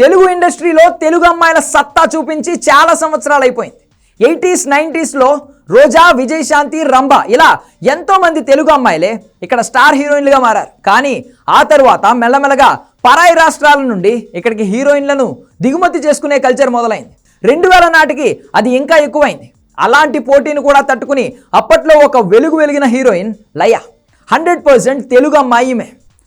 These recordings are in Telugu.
తెలుగు ఇండస్ట్రీలో తెలుగు అమ్మాయిల సత్తా చూపించి చాలా సంవత్సరాలు అయిపోయింది. ఎయిటీస్ నైంటీస్లో రోజా విజయశాంతి రంభ ఇలా ఎంతోమంది తెలుగు అమ్మాయిలే ఇక్కడ స్టార్ హీరోయిన్లుగా మారారు. కానీ ఆ తర్వాత మెల్లమెల్లగా పరాయి రాష్ట్రాల నుండి ఇక్కడికి హీరోయిన్లను దిగుమతి చేసుకునే కల్చర్ మొదలైంది. రెండు వేల నాటికి అది ఇంకా ఎక్కువైంది. అలాంటి పోటీని కూడా తట్టుకుని అప్పట్లో ఒక వెలుగు వెలిగిన heroine Laya. Hundred percent Telugu అమ్మాయి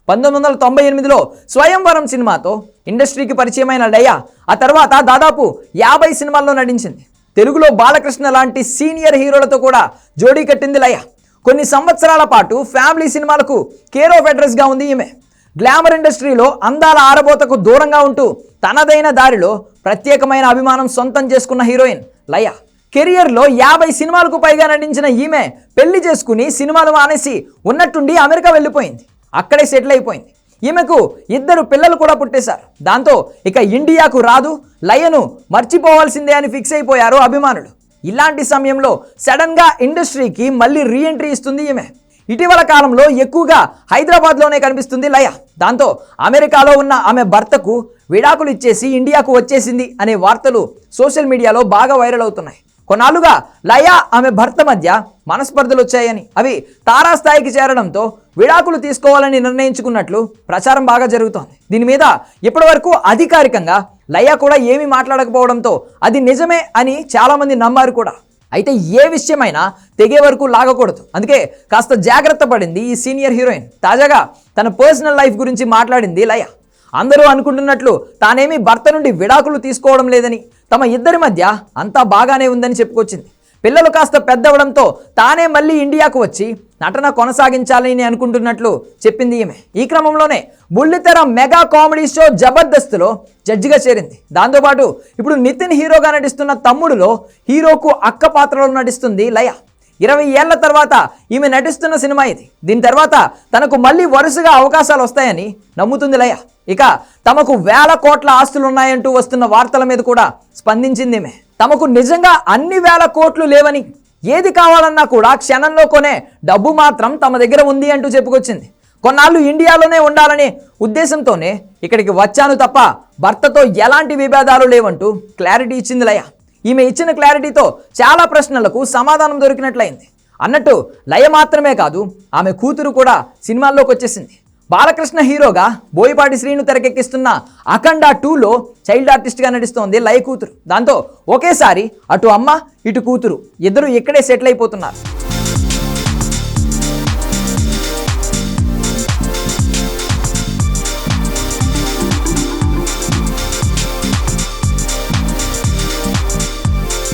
పంతొమ్మిది వందల తొంభై ఎనిమిదిలో స్వయంవరం సినిమాతో ఇండస్ట్రీకి పరిచయమైన లయ ఆ తర్వాత దాదాపు యాభై సినిమాల్లో నటించింది. తెలుగులో బాలకృష్ణ లాంటి సీనియర్ హీరోలతో కూడా జోడీ కట్టింది లయ. కొన్ని సంవత్సరాల పాటు ఫ్యామిలీ సినిమాలకు కేర్ ఆఫ్ అడ్రస్గా ఉంది ఈమె. గ్లామర్ ఇండస్ట్రీలో అందాల ఆరబోతకు దూరంగా ఉంటూ తనదైన దారిలో ప్రత్యేకమైన అభిమానం సొంతం చేసుకున్న హీరోయిన్ లయ. కెరియర్లో యాభై సినిమాలకు పైగా నటించిన ఈమె పెళ్ళి చేసుకుని సినిమాలు మానేసి ఉన్నట్టుండి అమెరికా వెళ్ళిపోయింది. అక్కడే సెటిల్ అయిపోయింది. ఈమెకు ఇద్దరు పిల్లలు కూడా పుట్టేశారు. దాంతో ఇక ఇండియాకు రాదు లయను మర్చిపోవాల్సిందే అని ఫిక్స్ అయిపోయారు అభిమానులు. ఇలాంటి సమయంలో సడన్గా ఇండస్ట్రీకి మళ్ళీ రీఎంట్రీ ఇస్తుంది ఈమె. ఇటీవల కాలంలో ఎక్కువగా హైదరాబాద్లోనే కనిపిస్తుంది లయ. దాంతో అమెరికాలో ఉన్న ఆమె భర్తకు విడాకులు ఇచ్చేసి ఇండియాకు వచ్చేసింది అనే వార్తలు సోషల్ మీడియాలో బాగా వైరల్ అవుతున్నాయి. కొన్నాళ్ళుగా లయ ఆమె భర్త మధ్య మనస్పర్ధలు వచ్చాయని. అవి తారాస్థాయికి చేరడంతో విడాకులు తీసుకోవాలని నిర్ణయించుకున్నట్లు ప్రచారం బాగా జరుగుతోంది. దీని మీద ఇప్పటివరకు అధికారికంగా లయ కూడా ఏమీ మాట్లాడకపోవడంతో అది నిజమే అని చాలామంది నమ్మారు కూడా. అయితే ఏ విషయమైనా తెగే వరకు లాగకూడదు. అందుకే కాస్త జాగ్రత్త పడింది ఈ సీనియర్ హీరోయిన్. తాజాగా తన పర్సనల్ లైఫ్ గురించి మాట్లాడింది లయ అందరూ అనుకుంటున్నట్లు తానేమీ భర్త నుండి విడాకులు తీసుకోవడం లేదని తమ ఇద్దరి మధ్య అంతా బాగానే ఉందని చెప్పుకొచ్చింది. పిల్లలు కాస్త పెద్దవడంతో తానే మళ్ళీ ఇండియాకు వచ్చి నటన కొనసాగించాలని అనుకుంటున్నట్లు చెప్పింది ఈమె. ఈ క్రమంలోనే బుల్లితెర మెగా కామెడీ షో జబర్దస్త్లో జడ్జిగా చేరింది. దాంతోపాటు ఇప్పుడు నితిన్ హీరోగా నటిస్తున్న తమ్ముడులో హీరోకు అక్క పాత్రలో నటిస్తుంది లయ. ఇరవై ఏళ్ళ తర్వాత ఈమె నటిస్తున్న సినిమా ఇది. దీని తర్వాత తనకు మళ్ళీ వరుసగా అవకాశాలు వస్తాయని నమ్ముతుంది లయ. ఇక తమకు వేల కోట్ల ఆస్తులు ఉన్నాయంటూ వస్తున్న వార్తల మీద కూడా స్పందించింది ఈమె. తమకు నిజంగా అన్ని వేల కోట్లు లేవని ఏది కావాలన్నా కూడా క్షణంలో కొనే డబ్బు మాత్రం తమ దగ్గర ఉంది అంటూ చెప్పుకొచ్చింది. కొన్నాళ్ళు ఇండియాలోనే ఉండాలనే ఉద్దేశంతోనే ఇక్కడికి వచ్చాను తప్ప భర్తతో ఎలాంటి విభేదాలు లేవంటూ క్లారిటీ ఇచ్చింది లయ. ఈమె ఇచ్చిన క్లారిటీతో చాలా ప్రశ్నలకు సమాధానం దొరికినట్లయింది. అన్నట్టు లయ మాత్రమే కాదు ఆమె కూతురు కూడా సినిమాల్లోకి వచ్చేసింది బాలకృష్ణ హీరోగా బోయపాటి శ్రీను తెరకెక్కిస్తున్న అఖండ టూలో చైల్డ్ ఆర్టిస్ట్గా నటిస్తోంది లయ కూతురు. దాంతో ఒకేసారి అటు అమ్మ ఇటు కూతురు. ఇద్దరు ఇక్కడే సెటిల్ అయిపోతున్నారు.